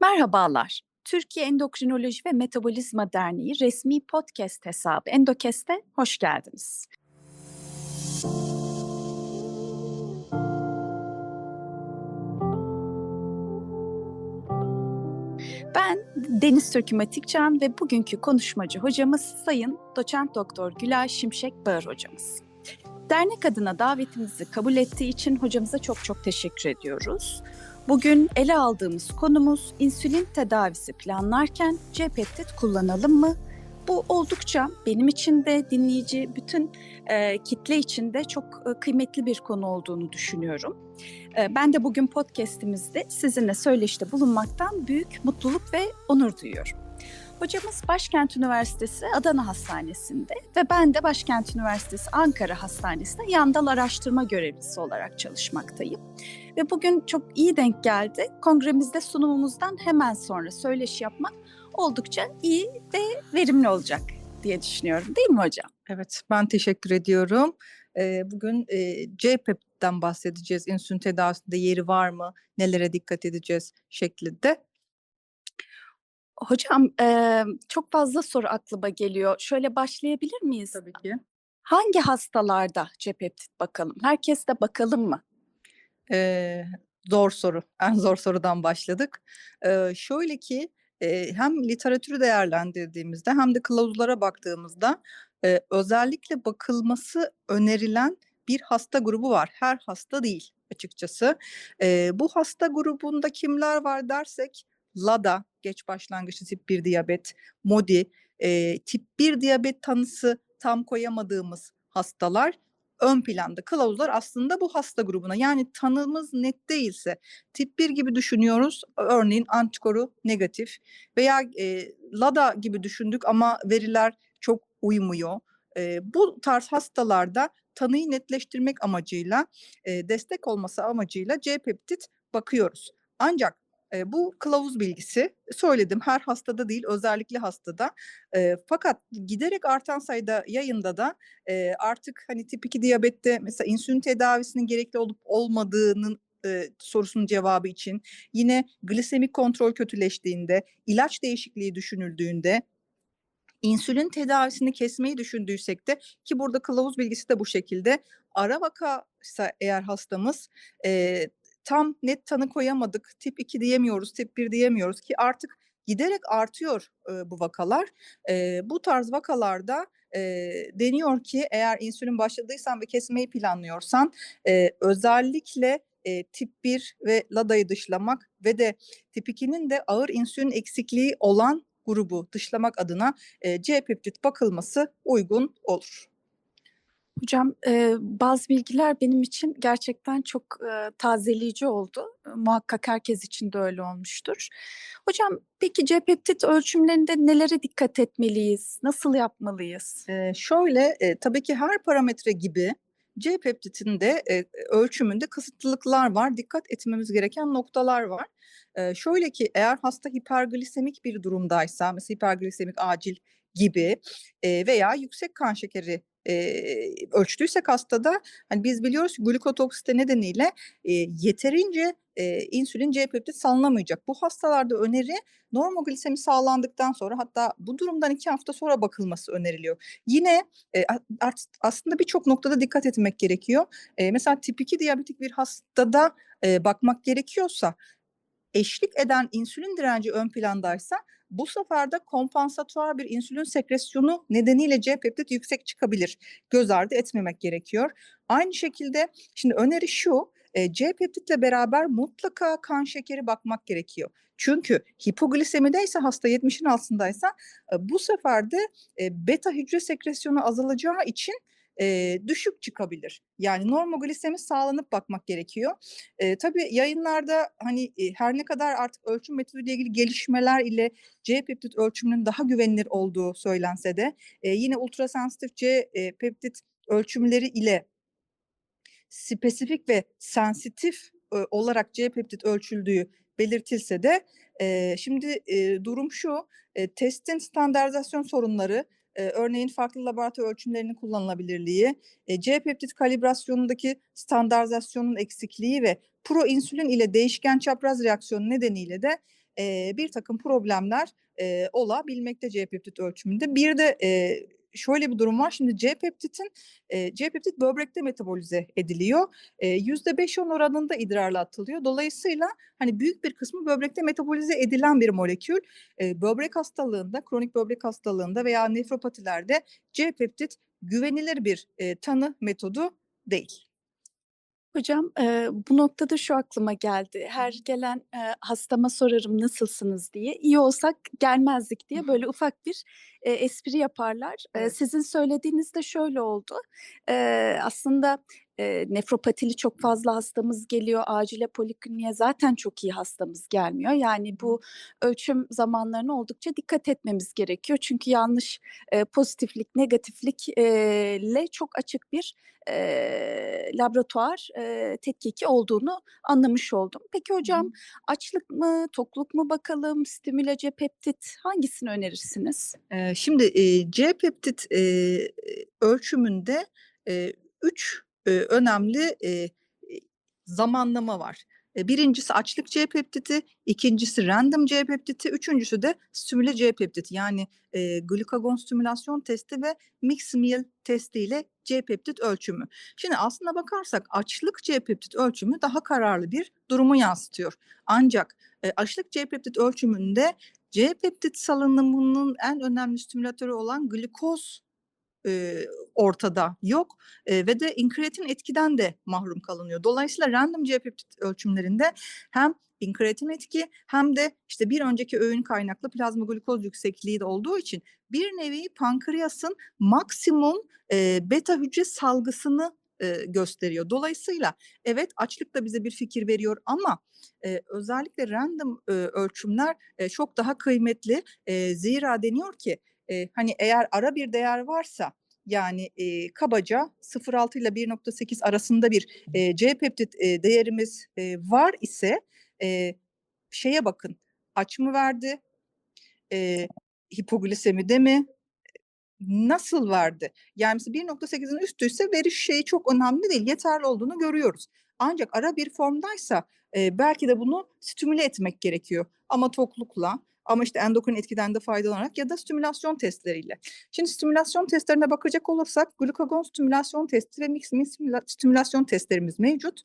Merhabalar. Türkiye Endokrinoloji ve Metabolizma Derneği resmi podcast hesabı Endokest'e hoş geldiniz. Ben Deniz Sökümatikcan ve bugünkü konuşmacı hocamız Sayın Doçent Doktor Gülay Şimşek Bağır hocamız. Dernek adına davetimizi kabul ettiği için hocamıza çok çok teşekkür ediyoruz. Bugün ele aldığımız konumuz insülin tedavisi planlarken C-peptit kullanalım mı? Bu oldukça benim için de dinleyici bütün e, kitle için de çok e, kıymetli bir konu olduğunu düşünüyorum. E, ben de bugün podcast'imizde sizinle söyleşte bulunmaktan büyük mutluluk ve onur duyuyorum. Hocamız Başkent Üniversitesi Adana Hastanesi'nde ve ben de Başkent Üniversitesi Ankara Hastanesi'nde yandal araştırma görevlisi olarak çalışmaktayım. Ve bugün çok iyi denk geldi. Kongremizde sunumumuzdan hemen sonra söyleşi yapmak oldukça iyi ve verimli olacak diye düşünüyorum. Değil mi hocam? Evet, ben teşekkür ediyorum. Bugün C-peptiden bahsedeceğiz. İnsülin tedavisinde yeri var mı? Nelere dikkat edeceğiz şeklinde. Hocam e, çok fazla soru aklıma geliyor. Şöyle başlayabilir miyiz? Tabii ki. Hangi hastalarda C-peptit bakalım? Herkes de bakalım mı? Ee, zor soru. En zor sorudan başladık. Ee, şöyle ki e, hem literatürü değerlendirdiğimizde hem de kılavuzlara baktığımızda e, özellikle bakılması önerilen bir hasta grubu var. Her hasta değil açıkçası. E, bu hasta grubunda kimler var dersek LADA, geç başlangıçlı tip 1 diyabet, MODI, e, tip 1 diyabet tanısı tam koyamadığımız hastalar ön planda. Kılavuzlar aslında bu hasta grubuna yani tanımız net değilse tip 1 gibi düşünüyoruz örneğin antikoru negatif veya e, LADA gibi düşündük ama veriler çok uymuyor. E, bu tarz hastalarda tanıyı netleştirmek amacıyla e, destek olması amacıyla C-peptit bakıyoruz. Ancak e, bu kılavuz bilgisi söyledim her hastada değil özellikle hastada. E, fakat giderek artan sayıda yayında da e, artık hani tip 2 diyabette mesela insülin tedavisinin gerekli olup olmadığının e, sorusunun cevabı için yine glisemik kontrol kötüleştiğinde, ilaç değişikliği düşünüldüğünde insülin tedavisini kesmeyi düşündüysek de ki burada kılavuz bilgisi de bu şekilde ara vaka ise eğer hastamız e, tam net tanı koyamadık. Tip 2 diyemiyoruz, tip 1 diyemiyoruz ki artık giderek artıyor e, bu vakalar. E, bu tarz vakalarda e, deniyor ki eğer insülin başladıysan ve kesmeyi planlıyorsan e, özellikle e, tip 1 ve LADA'yı dışlamak ve de tip 2'nin de ağır insülin eksikliği olan grubu dışlamak adına e, C-peptit bakılması uygun olur. Hocam e, bazı bilgiler benim için gerçekten çok e, tazeleyici oldu. Muhakkak herkes için de öyle olmuştur. Hocam peki C-peptit ölçümlerinde nelere dikkat etmeliyiz? Nasıl yapmalıyız? E, şöyle e, tabii ki her parametre gibi C-peptitin de e, ölçümünde kısıtlılıklar var. Dikkat etmemiz gereken noktalar var. E, şöyle ki eğer hasta hiperglisemik bir durumdaysa, mesela hiperglisemik acil gibi e, veya yüksek kan şekeri e, ölçtüysek hastada hani biz biliyoruz glikotoksite nedeniyle e, yeterince e, insülin C-peptit salınamayacak. Bu hastalarda öneri normoglisemi sağlandıktan sonra hatta bu durumdan iki hafta sonra bakılması öneriliyor. Yine e, aslında birçok noktada dikkat etmek gerekiyor. E, mesela tip 2 diyabetik bir hastada e, bakmak gerekiyorsa eşlik eden insülin direnci ön plandaysa bu sefer de kompansatuar bir insülin sekresyonu nedeniyle C-peptit yüksek çıkabilir. Göz ardı etmemek gerekiyor. Aynı şekilde şimdi öneri şu, e, C-peptitle beraber mutlaka kan şekeri bakmak gerekiyor. Çünkü hipoglisemide ise hasta 70'in altındaysa e, bu sefer de e, beta hücre sekresyonu azalacağı için e, düşük çıkabilir. Yani normoglisemi sağlanıp bakmak gerekiyor. E, tabii yayınlarda hani e, her ne kadar artık ölçüm metoduyla ilgili gelişmeler ile C peptit ölçümünün daha güvenilir olduğu söylense de e, yine ultrasensitif C e, peptit ölçümleri ile spesifik ve sensitif e, olarak C peptit ölçüldüğü belirtilse de e, şimdi e, durum şu e, testin standartizasyon sorunları e, örneğin farklı laboratuvar ölçümlerinin kullanılabilirliği, e, C-peptit kalibrasyonundaki standartizasyonun eksikliği ve proinsülin ile değişken çapraz reaksiyonu nedeniyle de eee, birtakım problemler, eee, olabilmekte C-peptit ölçümünde. Bir de, eee, şöyle bir durum var. Şimdi C-peptitin, eee, C-peptit böbrekte metabolize ediliyor. Eee, %5-10 oranında idrarla atılıyor. Dolayısıyla, hani, büyük bir kısmı böbrekte metabolize edilen bir molekül. Eee, böbrek hastalığında, kronik böbrek hastalığında veya nefropatilerde C-peptit güvenilir bir, eee, tanı metodu değil. Hocam, eee, bu noktada şu aklıma geldi. Her gelen, eee, hastama sorarım nasılsınız diye. İyi olsak gelmezdik diye böyle ufak bir, eee, espri yaparlar. Evet. sizin söylediğinizde şöyle oldu. Eee, aslında, eee, nefropatili çok fazla hastamız geliyor. Acile, polikliniğe zaten çok iyi hastamız gelmiyor. Yani bu ölçüm zamanlarına oldukça dikkat etmemiz gerekiyor. Çünkü yanlış, eee, pozitiflik, negatiflik eee, le çok açık bir, eee, laboratuvar, eee, tetkiki olduğunu anlamış oldum. Peki hocam, açlık mı, tokluk mu bakalım, stimüle C-peptit hangisini önerirsiniz? Eee, şimdi, eee, C-peptit, eee, ölçümünde, eee, 3, eee, önemli, eee, eee, zamanlama var. Eee, 1'incisi açlık C-peptiti, 2'ncisi random C-peptiti, 3'üncüsü de stimüle C-peptit. Yani, eee, glikagon stimülasyon testi ve mixed meal testiyle C-peptit ölçümü. Şimdi aslına bakarsak açlık C-peptit ölçümü daha kararlı bir durumu yansıtıyor. Ancak, eee, açlık C-peptit ölçümünde C-peptit salınımının en önemli stimülatörü olan glikoz, eee, ortada yok, eee, ve de inkreatin etkiden de mahrum kalınıyor. Dolayısıyla random C-peptit ölçümlerinde hem inkreatin etki hem de, işte, bir önceki öğün kaynaklı plazma glikoz yüksekliği de olduğu için bir nevi pankreasın maksimum, eee, beta hücre salgısını, eee, gösteriyor. Dolayısıyla evet, açlık da bize bir fikir veriyor ama, eee, özellikle random, eee, ölçümler, eee, çok daha kıymetli. Eee, zira deniyor ki, eee, hani, eğer ara bir değer varsa, yani, eee, kabaca 0.6 ile 1.8 arasında bir, eee, C-peptit, eee, değerimiz, eee, var ise, eee, şeye bakın, aç mı verdi, eee, hipoglisemide mi, nasıl verdi? Yani, mesela 1.8'in üstüyse veri şeyi çok önemli değil, yeterli olduğunu görüyoruz. Ancak ara bir formdaysa, eee, belki de bunu stimüle etmek gerekiyor ama toklukla ama, işte, endokrin etkiden de faydalanarak ya da stimülasyon testleriyle. Şimdi stimülasyon testlerine bakacak olursak glikagon stimülasyon testi ve meal stimüla stimülasyon testlerimiz mevcut.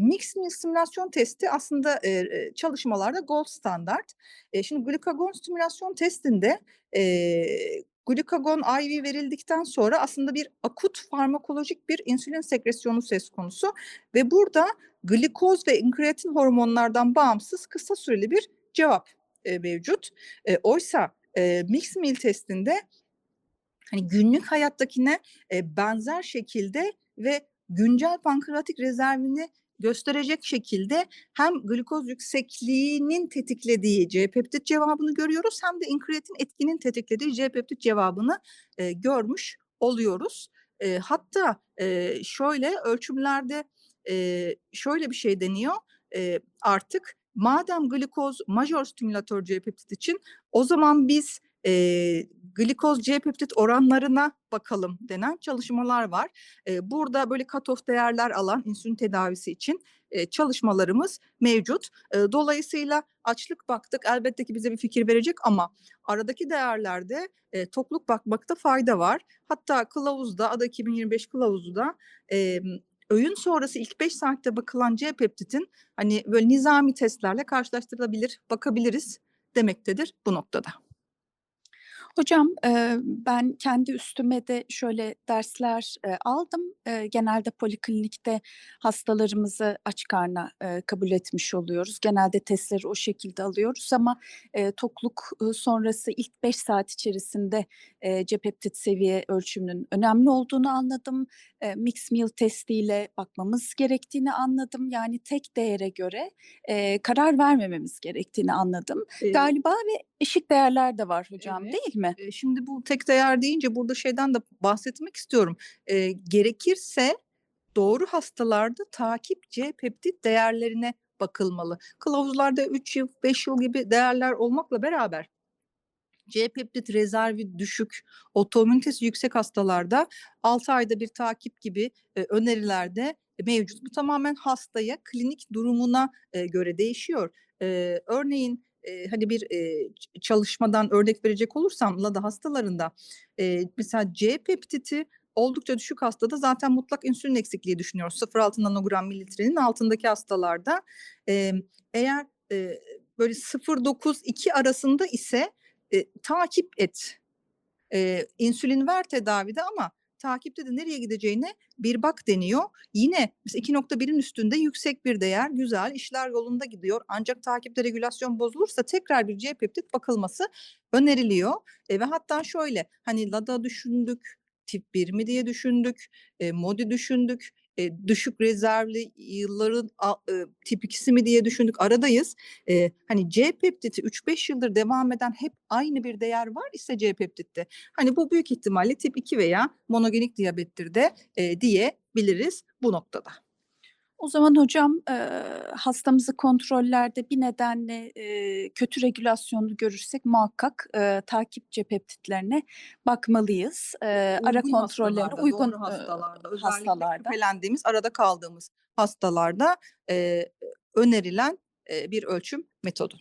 Mixed meal stimülasyon testi aslında, eee, çalışmalarda gold standart. Eee, şimdi glikagon stimülasyon testinde, eee, glikagon IV verildikten sonra aslında bir akut farmakolojik bir insülin sekresyonu söz konusu ve burada glikoz ve inkreatin hormonlardan bağımsız kısa süreli bir cevap, eee, mevcut. Eee, oysa, eee, mixed meal testinde, hani, günlük hayattakine, eee, benzer şekilde ve güncel pankreatik rezervini gösterecek şekilde hem glikoz yüksekliğinin tetiklediği C-peptit cevabını görüyoruz hem de inkreatin etkinin tetiklediği C-peptit cevabını, eee, görmüş oluyoruz. Eee, hatta, eee, şöyle ölçümlerde, eee, şöyle bir şey deniyor, eee, artık madem glikoz majör stimülatör C-peptit için o zaman biz, eee, glikoz C-peptit oranlarına bakalım denen çalışmalar var. Eee, burada böyle cut off değerler alan insülin tedavisi için, eee, çalışmalarımız mevcut. Eee, dolayısıyla açlık baktık, elbette ki bize bir fikir verecek ama aradaki değerlerde, eee, tokluk bakmakta fayda var. Hatta kılavuzda, ADA 2025 kılavuzunda, emm, öğün sonrası ilk 5 saatte bakılan C-peptitin, hani, böyle nizami testlerle karşılaştırılabilir, bakabiliriz demektedir bu noktada. Hocam, eee, ben kendi üstüme de şöyle dersler, eee, aldım. Eee, genelde poliklinikte hastalarımızı aç karnına, eee, kabul etmiş oluyoruz. Genelde testleri o şekilde alıyoruz ama, eee, tokluk, ııı, sonrası ilk 5 saat içerisinde, eee, C-peptit seviye ölçümünün önemli olduğunu anladım. Eee, mixed meal testiyle bakmamız gerektiğini anladım. Yani tek değere göre, eee, karar vermememiz gerektiğini anladım. Eee Galiba ve eşik değerler de var hocam, Evet. değil mi? Eee, şimdi bu tek değer deyince burada şeyden de bahsetmek istiyorum. Eee, gerekirse doğru hastalarda takip C-peptit değerlerine bakılmalı. Kılavuzlarda 3 yıl, 5 yıl gibi değerler olmakla beraber C-peptit rezervi düşük, otoimmünitesi yüksek hastalarda 6 ayda bir takip gibi, eee, öneriler de mevcut. Bu tamamen hastaya, klinik durumuna, eee, göre değişiyor. Eee, örneğin, eee, hani, bir, ç çalışmadan örnek verecek olursam LADA hastalarında, eee, mesela C peptiti oldukça düşük hastada zaten mutlak insülin eksikliği düşünüyoruz. 0.6 nanogram mililitrenin altındaki hastalarda. Emm, eğer, eee, böyle 0.9-2 arasında ise, eee, takip et. Eee, insülin ver tedavide ama takipte de nereye gideceğine bir bak deniyor. Yine mesela 2.1'in üstünde yüksek bir değer, güzel, işler yolunda gidiyor. Ancak takipte regülasyon bozulursa tekrar bir C peptit bakılması öneriliyor. Eee, ve hatta şöyle, hani, LADA düşündük, tip 1 mi diye düşündük, eee, MODY düşündük, eee, düşük rezervli yılların a ııı, tip 2'si mi diye düşündük, aradayız. Eee, hani, C peptiti 3-5 yıldır devam eden hep aynı bir değer var ise C peptitte, hani, bu büyük ihtimalle tip 2 veya monogenik diyabettir de, eee, diyebiliriz bu noktada. O zaman hocam, eee, hastamızı kontrollerde bir nedenle, eee, kötü regülasyonlu görürsek muhakkak, eee, takip peptitlerine bakmalıyız. Ara Uygun kontrollerine hastalarda, uygun, hastalarda, özellikle hastalarda. şüphelendiğimiz, arada kaldığımız hastalarda, eee, önerilen, eee, bir ölçüm metodu.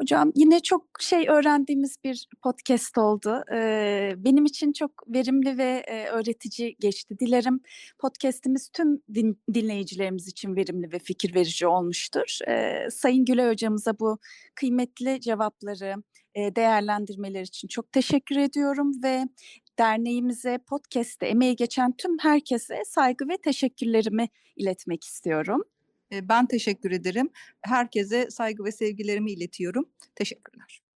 Hocam yine çok şey öğrendiğimiz bir podcast oldu. Eee, benim için çok verimli ve, eee, öğretici geçti. Dilerim podcast'imiz tüm din dinleyicilerimiz için verimli ve fikir verici olmuştur. Eee, Sayın Gülay hocamıza bu kıymetli cevapları, eee, değerlendirmeleri için çok teşekkür ediyorum ve derneğimize, podcast'te emeği geçen tüm herkese saygı ve teşekkürlerimi iletmek istiyorum. Ben teşekkür ederim. Herkese saygı ve sevgilerimi iletiyorum. Teşekkürler.